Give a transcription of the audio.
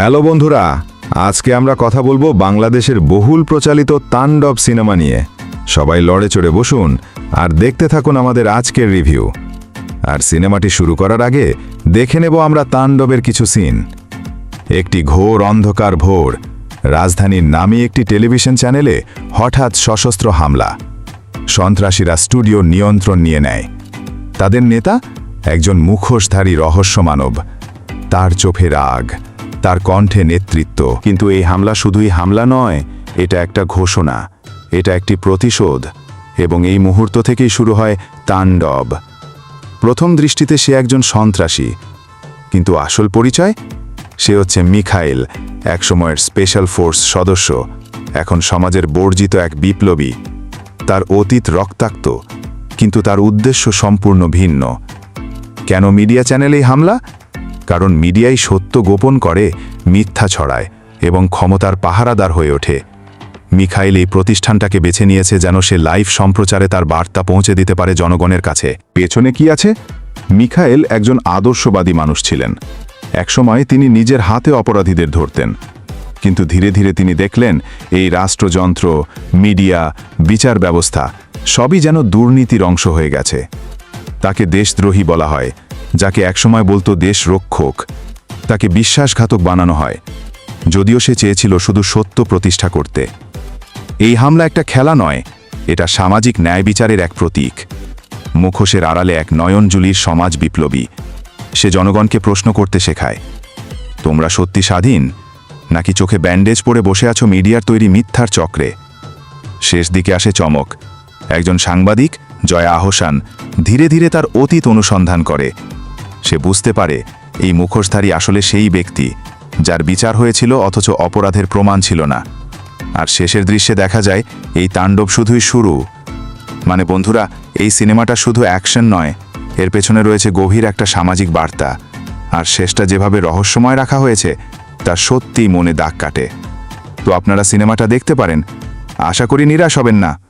Hello বন্ধুরা, আজকে আমরা কথা বলব বাংলাদেশের বহুল প্রচালিত তাণ্ডব সিনেমা নিয়ে। সবাই লড়ে চড়ে বসুন আর দেখতে থাকুন আমাদের আজকের রিভিউ। আর সিনেমাটি শুরু করার আগে দেখে নেব আমরা তাণ্ডবের কিছু সিন। একটি ঘোর অন্ধকার ভোর, রাজধানীর নামী একটি টেলিভিশন চ্যানেলে হঠাৎ সশস্ত্র হামলা। সন্ত্রাসীরা স্টুডিও নিয়ন্ত্রণ নিয়ে নেয়। তাদের নেতা একজন মুখোশধারী রহস্য মানব তার চোখে রাগ তার কণ্ঠে নেতৃত্ব। কিন্তু এই হামলা শুধুই হামলা নয়, এটা একটা ঘোষণা। এটা একটি প্রতিশোধ। এবং এই মুহূর্ত থেকেই শুরু হয় তাণ্ডব। প্রথম দৃষ্টিতে সে একজন সন্ত্রাসী। কিন্তু আসল পরিচয়? সে হচ্ছে মিখাইল, একসময়ের স্পেশাল ফোর্স সদস্য, এখন সমাজের বর্জিত এক বিপ্লবী। তার অতীত রক্তাক্ত, কিন্তু তার উদ্দেশ্য সম্পূর্ণ ভিন্ন। কেন মিডিয়া চ্যানেলেই হামলা? কারণ মিডিয়াই সত্য গোপন করে, মিথ্যা ছড়ায় এবং ক্ষমতার পাহারাদার হয়ে ওঠে। মিখাইল এই প্রতিষ্ঠানটাকে বেছে নিয়েছে যেন সে লাইভ সম্প্রচারে তার বার্তা পৌঁছে দিতে পারে জনগণের কাছে। পেছনে কি আছে? মিখাইল একজন আদর্শবাদী মানুষ ছিলেন। একসময় তিনি নিজের হাতে অপরাধীদের ধরতেন। কিন্তু ধীরে ধীরে তিনি দেখলেন, এই রাষ্ট্রযন্ত্র, মিডিয়া, বিচার ব্যবস্থা সবই যেন দুর্নীতির অংশ হয়ে গেছে। তাকে দেশদ্রোহী বলা হয়। যাকে একসময় বলতো দেশ রক্ষক, তাকে বিশ্বাসঘাতক বানানো হয়। যদিও সে চেয়েছিল শুধু সত্য প্রতিষ্ঠা করতে। এই হামলা একটা খেলা নয়, এটা সামাজিক ন্যায় বিচারের এক প্রতীক। মুখোশের আড়ালে এক নয়নজুলির সমাজ বিপ্লবী। সে জনগণকে প্রশ্ন করতে শেখায়, তোমরা সত্যি স্বাধীন? নাকি চোখে ব্যান্ডেজ পরে বসে আছো মিডিয়ার তৈরি মিথ্যার চক্রে? শেষ দিকে আসে চমক। একজন সাংবাদিক, জয়া আহসান, ধীরে ধীরে তার অতীত অনুসন্ধান করে। সে বুঝতে পারে এই মুখোশধারী আসলে সেই ব্যক্তি, যার বিচার হয়েছিল অথচ অপরাধের প্রমাণ ছিল না। আর শেষের দৃশ্যে দেখা যায়, এই তাণ্ডব শুধুই শুরু। মানে বন্ধুরা, এই সিনেমাটা শুধু অ্যাকশন নয়, এর পেছনে রয়েছে গভীর একটা সামাজিক বার্তা। আর শেষটা যেভাবে রহস্যময় রাখা হয়েছে, তা সত্যিই মনে দাগ কাটে। তো আপনারা সিনেমাটা দেখতে পারেন। আশা করি নিরাশ হবেন না।